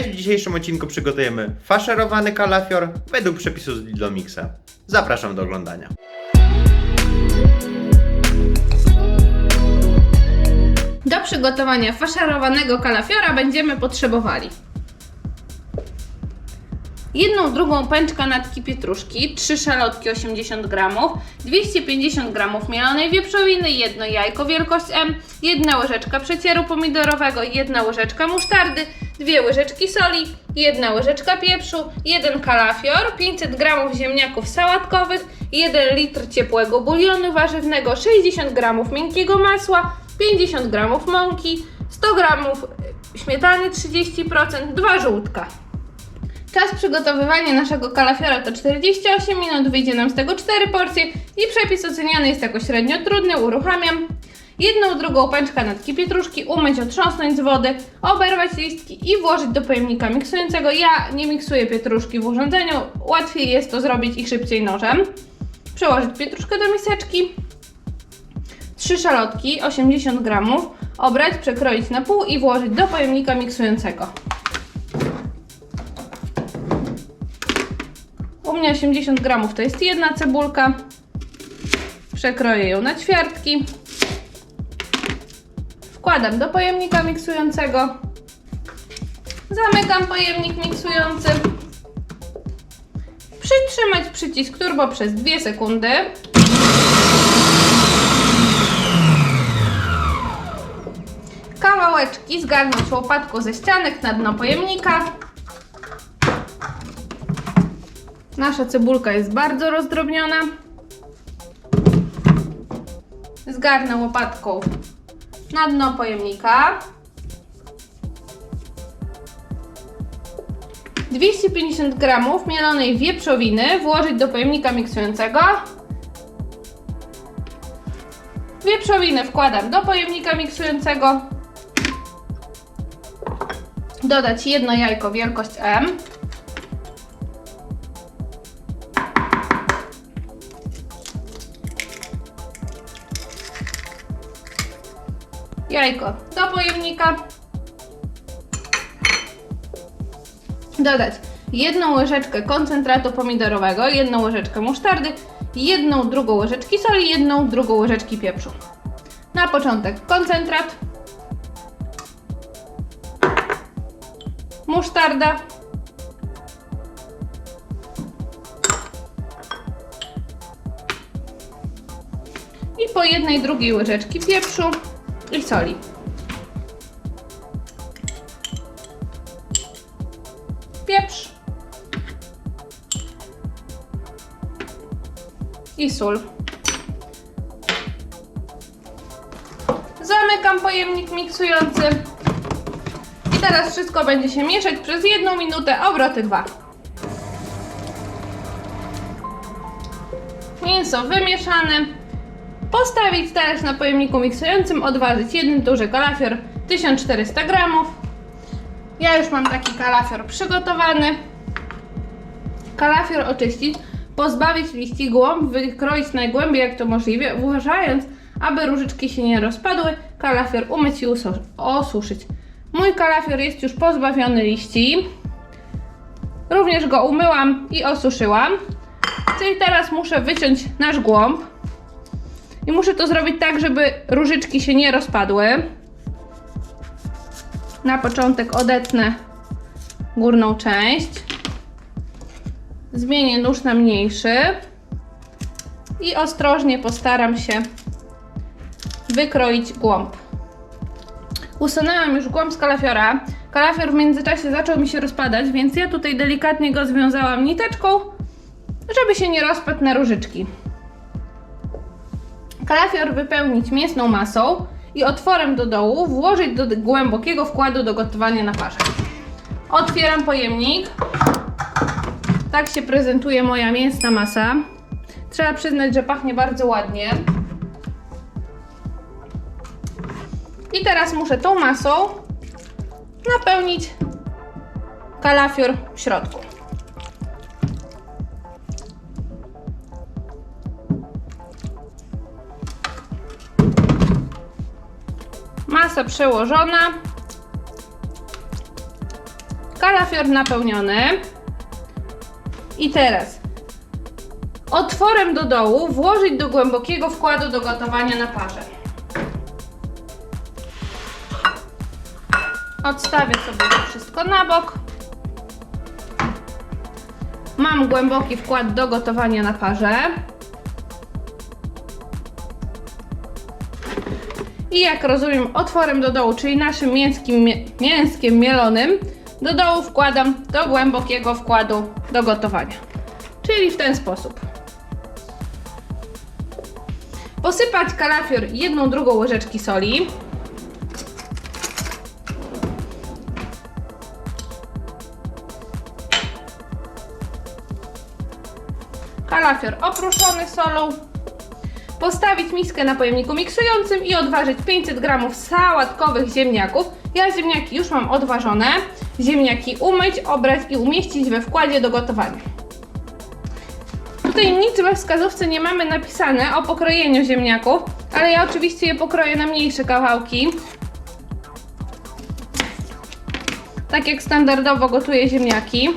W dzisiejszym odcinku przygotujemy faszerowany kalafior według przepisu z Lidl Mixa. Zapraszam do oglądania. Do przygotowania faszerowanego kalafiora będziemy potrzebowali jedną drugą pęczka natki pietruszki, 3 szalotki 80 g, 250 g mielonej wieprzowiny, jedno jajko wielkość M, jedna łyżeczka przecieru pomidorowego, jedna łyżeczka musztardy, dwie łyżeczki soli, jedna łyżeczka pieprzu, jeden kalafior, 500 g ziemniaków sałatkowych, 1 litr ciepłego bulionu warzywnego, 60 g miękkiego masła, 50 g mąki, 100 g śmietany 30%, 2 żółtka. Czas przygotowywania naszego kalafiora to 48 minut, wyjdzie nam z tego 4 porcje i przepis oceniany jest jako średnio trudny, uruchamiam. Jedną drugą pęczkę natki pietruszki umyć, otrząsnąć z wody, oberwać listki i włożyć do pojemnika miksującego. Ja nie miksuję pietruszki w urządzeniu, łatwiej jest to zrobić i szybciej nożem. Przełożyć pietruszkę do miseczki. 3 szalotki, 80 g, obrać, przekroić na pół i włożyć do pojemnika miksującego. U mnie 80 gramów to jest jedna cebulka. Przekroję ją na ćwiartki. Wkładam do pojemnika miksującego. Zamykam pojemnik miksujący. Przytrzymać przycisk turbo przez 2 sekundy. Kawałeczki zgarnąć łopatką ze ścianek na dno pojemnika. Nasza cebulka jest bardzo rozdrobniona. Zgarnę łopatką na dno pojemnika. 250 g mielonej wieprzowiny włożyć do pojemnika miksującego. Wieprzowinę wkładam do pojemnika miksującego. Dodać jedno jajko wielkość M. jajko do pojemnika. Dodać jedną łyżeczkę koncentratu pomidorowego, jedną łyżeczkę musztardy, jedną drugą łyżeczki soli, jedną drugą łyżeczki pieprzu. Na początek koncentrat, musztarda, i po jednej drugiej łyżeczki pieprzu i soli. Pieprz i sól. Zamykam pojemnik miksujący. I teraz wszystko będzie się mieszać przez jedną minutę, obroty dwa. Mięso wymieszane. Postawić talerz na pojemniku miksującym, odważyć jeden duży kalafior 1400 g. Ja już mam taki kalafior przygotowany. Kalafior oczyścić, pozbawić liści głąb, wykroić najgłębiej jak to możliwe, uważając, aby różyczki się nie rozpadły. Kalafior umyć i osuszyć. Mój kalafior jest już pozbawiony liści. Również go umyłam i osuszyłam. Czyli teraz muszę wyciąć nasz głąb. I muszę to zrobić tak, żeby różyczki się nie rozpadły. Na początek odetnę górną część. Zmienię nóż na mniejszy. I ostrożnie postaram się wykroić głąb. Usunęłam już głąb z kalafiora. Kalafior w międzyczasie zaczął mi się rozpadać, więc ja tutaj delikatnie go związałam niteczką, żeby się nie rozpadł na różyczki. Kalafior wypełnić mięsną masą i otworem do dołu włożyć do głębokiego wkładu do gotowania na parze. Otwieram pojemnik. Tak się prezentuje moja mięsna masa. Trzeba przyznać, że pachnie bardzo ładnie. I teraz muszę tą masą napełnić kalafior w środku. Masa przełożona. Kalafior napełniony. I teraz otworem do dołu włożyć do głębokiego wkładu do gotowania na parze. Odstawię sobie to wszystko na bok. Mam głęboki wkład do gotowania na parze. I jak rozumiem, otworem do dołu, czyli naszym mięskim, mięskiem mielonym, do dołu wkładam do głębokiego wkładu do gotowania. Czyli w ten sposób. Posypać kalafior jedną drugą łyżeczki soli. Kalafior oprószony solą. Postawić miskę na pojemniku miksującym i odważyć 500 g sałatkowych ziemniaków. Ja ziemniaki już mam odważone. Ziemniaki umyć, obrać i umieścić we wkładzie do gotowania. Tutaj nic we wskazówce nie mamy napisane o pokrojeniu ziemniaków, ale ja oczywiście je pokroję na mniejsze kawałki. Tak jak standardowo gotuję ziemniaki.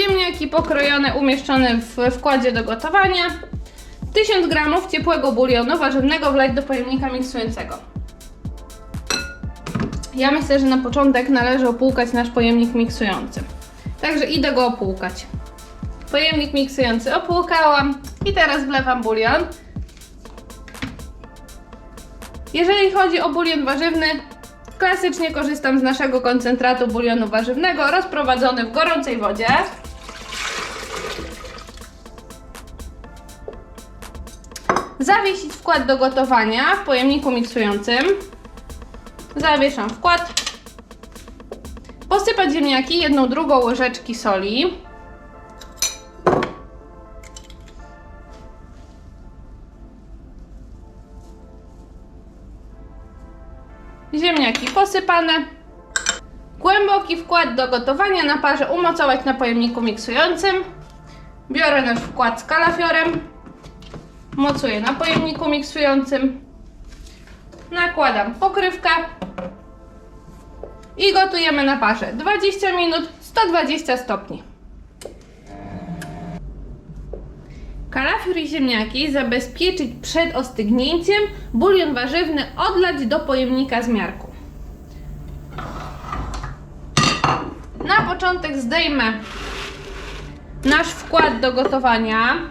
Ziemniaki pokrojone, umieszczone w wkładzie do gotowania. 1000 g ciepłego bulionu warzywnego wlać do pojemnika miksującego. Ja myślę, że na początek należy opłukać nasz pojemnik miksujący. Także idę go opłukać. Pojemnik miksujący opłukałam i teraz wlewam bulion. Jeżeli chodzi o bulion warzywny, klasycznie korzystam z naszego koncentratu bulionu warzywnego rozprowadzony w gorącej wodzie. Zawiesić wkład do gotowania w pojemniku miksującym. Zawieszam wkład. Posypać ziemniaki jedną drugą łyżeczki soli. Ziemniaki posypane. Głęboki wkład do gotowania na parze umocować na pojemniku miksującym. Biorę nasz wkład z kalafiorem. Mocuję na pojemniku miksującym. Nakładam pokrywkę i gotujemy na parze 20 minut 120 stopni. Kalafior i ziemniaki zabezpieczyć przed ostygnięciem, bulion warzywny odlać do pojemnika z miarką. Na początek zdejmę nasz wkład do gotowania.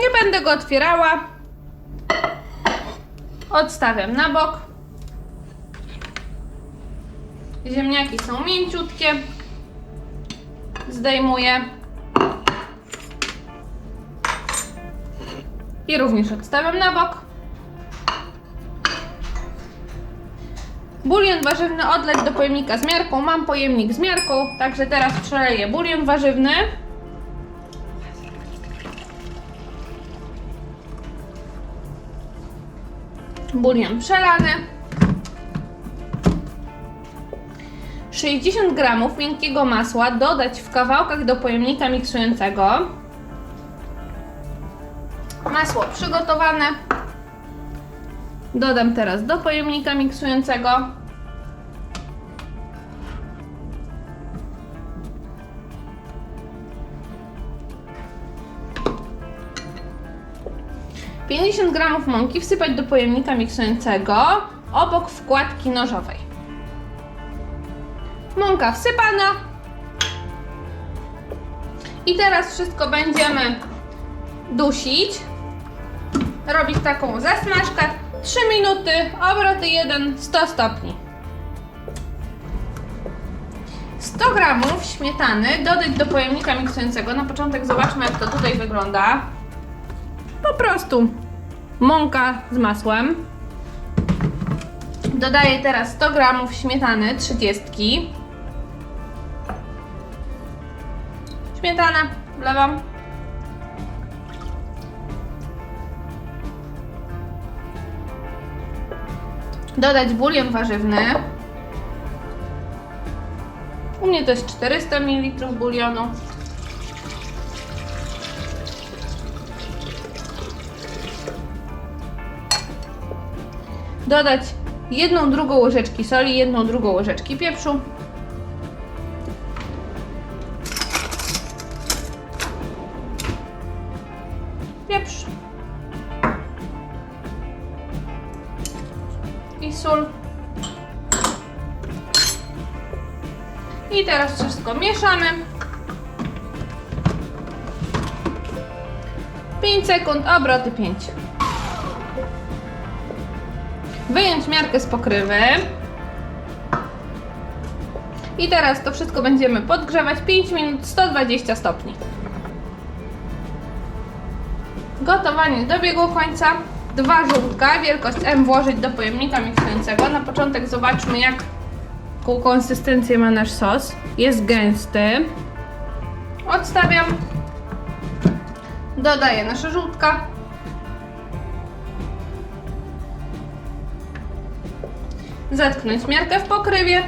Nie będę go otwierała. Odstawiam na bok. Ziemniaki są mięciutkie. Zdejmuję. I również odstawiam na bok. Bulion warzywny odleć do pojemnika z miarką. Mam pojemnik z miarką, także teraz przeleję bulion warzywny. Bulion przelany. 60 g miękkiego masła dodać w kawałkach do pojemnika miksującego. Masło przygotowane. Dodam teraz do pojemnika miksującego. Pięćdziesiąt gramów mąki wsypać do pojemnika miksującego obok wkładki nożowej. Mąka wsypana. I teraz wszystko będziemy dusić. Robić taką zasmażkę. 3 minuty, obroty 1, 100 stopni. 100 gramów śmietany dodać do pojemnika miksującego. Na początek zobaczmy jak to tutaj wygląda. Prostu mąka z masłem. Dodaję teraz 100 gramów śmietany 30. Śmietana wlewam. Dodać bulion warzywny. U mnie to jest 400 ml bulionu. Dodać jedną drugą łyżeczki soli, jedną drugą łyżeczki pieprzu. Pieprz. I sól. I teraz wszystko mieszamy. 5 sekund, obroty 5. Wyjąć miarkę z pokrywy. I teraz to wszystko będziemy podgrzewać 5 minut 120 stopni. Gotowanie dobiegło końca. Dwa żółtka, wielkość M włożyć do pojemnika miksującego. Na początek zobaczmy jaką konsystencję ma nasz sos. Jest gęsty. Odstawiam. Dodaję nasze żółtka. Zatknąć miarkę w pokrywie.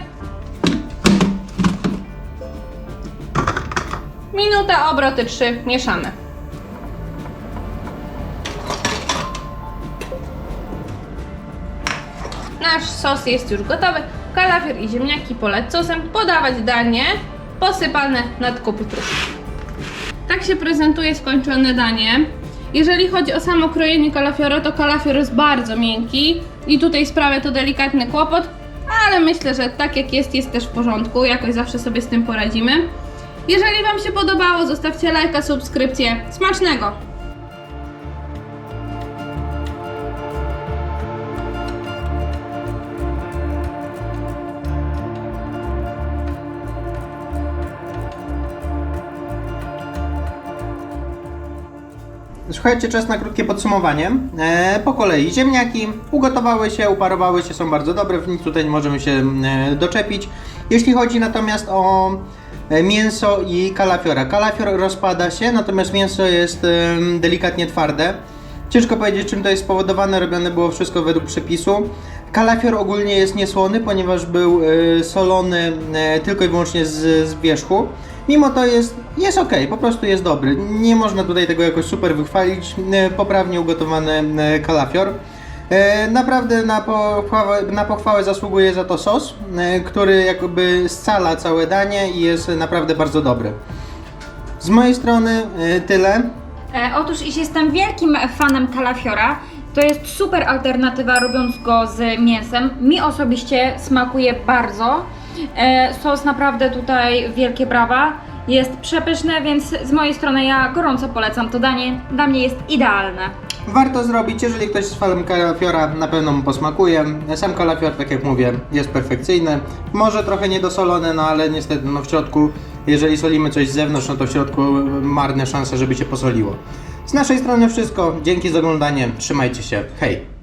Minuta, obroty 3, mieszamy. Nasz sos jest już gotowy. Kalafior i ziemniaki polać sosem. Podawać danie posypane nadką pietruszki. Tak się prezentuje skończone danie. Jeżeli chodzi o samo krojenie kalafiora, to kalafior jest bardzo miękki i tutaj sprawia to delikatny kłopot, ale myślę, że tak jak jest, jest też w porządku. Jakoś zawsze sobie z tym poradzimy. Jeżeli Wam się podobało, zostawcie lajka, subskrypcję. Smacznego! Słuchajcie, czas na krótkie podsumowanie. E, po kolei ziemniaki ugotowały się, uparowały się, są bardzo dobre, w nich tutaj nie możemy się e, doczepić. Jeśli chodzi natomiast o e, mięso i kalafiora. Kalafior rozpada się, natomiast mięso jest e, delikatnie twarde. Ciężko powiedzieć, czym to jest spowodowane, robione było wszystko według przepisu. Kalafior ogólnie jest niesłony, ponieważ był e, solony e, tylko i wyłącznie z, z wierzchu. Mimo to jest, jest ok, po prostu jest dobry. Nie można tutaj tego jakoś super wychwalić. E, Poprawnie ugotowany e, kalafior. E, Naprawdę na pochwałę, na pochwałę zasługuje za to sos, który jakby scala całe danie i jest naprawdę bardzo dobry. Z mojej strony tyle. E, otóż, iż jestem wielkim fanem kalafiora, to jest super alternatywa robiąc go z mięsem. Mi osobiście smakuje bardzo. E, sos naprawdę tutaj wielkie brawa. Jest przepyszne, więc z mojej strony ja gorąco polecam to danie. Dla mnie jest idealne. Warto zrobić, jeżeli ktoś jest fanem kalafiora, na pewno mu posmakuje. Sam kalafior, tak jak mówię, jest perfekcyjny. Może trochę niedosolony, no ale niestety no w środku, jeżeli solimy coś z zewnątrz, no to w środku marne szanse, żeby się posoliło. Z naszej strony wszystko. Dzięki za oglądanie. Trzymajcie się. Hej!